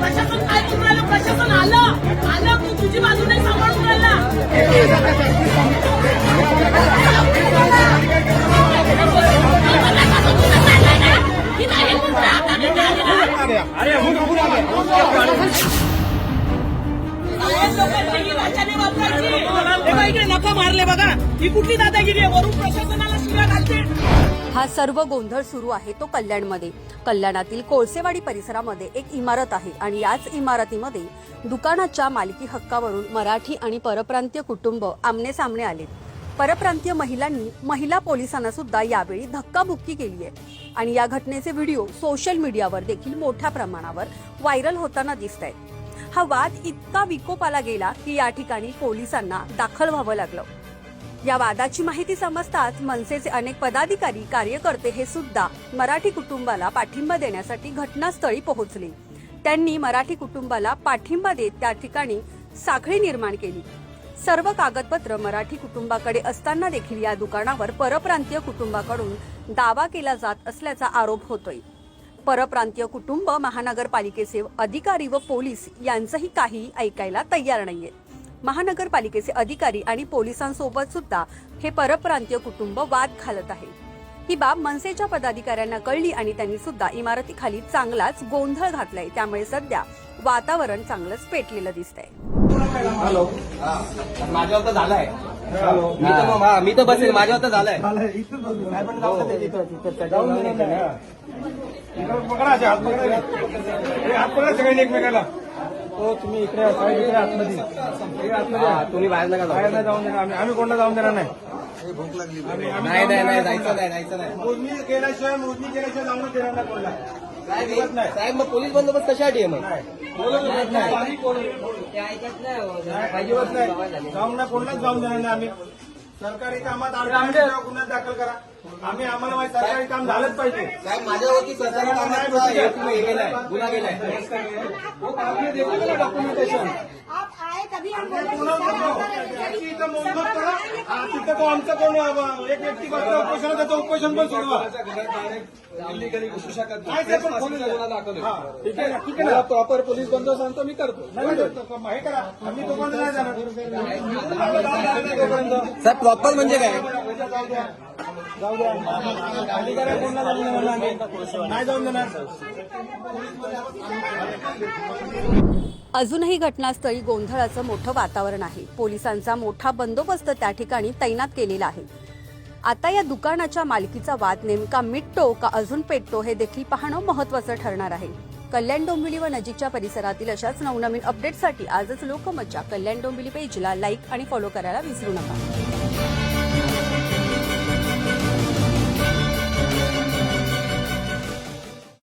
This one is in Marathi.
प्रशासन काय करून राहिलं प्रशासन आलं? आलं तू तुझी बाजू नाही सांभाळून राहिला. नका मारले बघा. ही कुठली दादागिरी आहे? वरून घालते हा सर्व गोंधळ सुरू आहे तो कल्याणमध्ये. कल्याणातील कोळसेवाडी परिसरामध्ये एक इमारत आहे आणि याच इमारतीमध्ये दुकानाच्या मालकी हक्कावरून मराठी आणि परप्रांतीय कुटुंब आमने सामने आले. परप्रांतीय महिलांनी महिला पोलिसांना सुद्धा यावेळी धक्काबुक्की केली आहे. आणि या घटनेचे व्हिडिओ सोशल मीडियावर देखील मोठ्या प्रमाणावर व्हायरल होताना दिसत आहेत. हा वाद इतका विकोपाला गेला की या ठिकाणी पोलिसांना दाखल व्हावं लागलं. या वादाची माहिती समजताच मनसेचे अनेक पदाधिकारी कार्यकर्ते हे सुद्धा मराठी कुटुंबाला पाठिंबा देण्यासाठी घटनास्थळी पोहोचले. त्यांनी मराठी कुटुंबाला पाठिंबा देत त्या ठिकाणी साखळी निर्माण केली. सर्व कागदपत्र मराठी कुटुंबाकडे असताना देखील या दुकानावर परप्रांतीय कुटुंबाकडून दावा केला जात असल्याचा आरोप होतोय. परप्रांतीय कुटुंब महानगरपालिकेचे अधिकारी व पोलीस यांचंही काही ऐकायला तयार नाहीये महानगरपालिकेचे अधिकारी आणि पोलिसांसोबत सुद्धा हे परप्रांतीय कुटुंब वाद घालत आहे. ही बाब मनसेच्या पदाधिकाऱ्यांना कळली आणि त्यांनी सुद्धा इमारतीखाली चांगलाच गोंधळ घातलाय. त्यामुळे सध्या वातावरण चांगलंच पेटलेलं दिसतंय. हॅलो. माझ्यावर तर झालाय. मी तर मग- हा, मी तर बसेल माझ्यावर तर झालाय. पकडा असे, हात पकडा हे हात पकडा सगळ्यांनी एकमेकाला. हो तुम्ही इकडे साहेब इकडे आतमध्ये. आतमध्ये. हा, तुम्ही बाहेर नका बाहेर जाऊ नाही जाऊन देणार आम्ही. आम्ही कोणाला जाऊन देणार नाही. नाही नाही नाही जायचं नाही. जायचं नाही. मोजणी केल्याशिवाय मोजणी केल्याशिवाय जाऊन देणार नाही कोणाला. साहेब, नाही. मग पोलीस बंदोबस्त कशासाठी आहे मग? अजिबात नाही. जाऊन नाही कोणालाच जाऊन देणार नाही आम्ही. सरकारी कामात अडचण गुन्हा दाखल करा. आम्ही आम्हाला माहिती सरकारी काम झालंच पाहिजे. साहेब माझ्यावरती सरकारी कामाचा हे हे गुन्हा केलाय. डॉक्युमेंटेशन तिथं तो आमचं कोण एक व्यक्ती उपोषण त्याचं उपोषण पण सोडवा नाही ते पण खोलून द्या. हा, ठीक आहे ठीक प्रॉपर पोलीस बंदोबस्त आणतो मी करतो. नाही, नाही, तो- हे करा। आम्ही तोपर्यंत नाही जाणार प्रॉपर म्हणजे काय? जाऊ द्या. जाऊ जाऊन देणार आम्ही. नाही जाऊन देणार. अजूनही घटनास्थळी गोंधळाचं मोठं वातावरण आहे. पोलिसांचा मोठा बंदोबस्त त्या ठिकाणी तैनात केलेला आहे. आता या दुकानाच्या मालकीचा वाद नेमका मिटतो का अजून पेटतो हे देखील पाहणं महत्वाचं ठरणार आहे. कल्याण डोंबिवली व नजीकच्या परिसरातील अशाच नवनवीन अपडेटसाठी आजच लोकमतच्या कल्याण डोंबिवली पेजला लाईक आणि फॉलो करायला विसरू नका.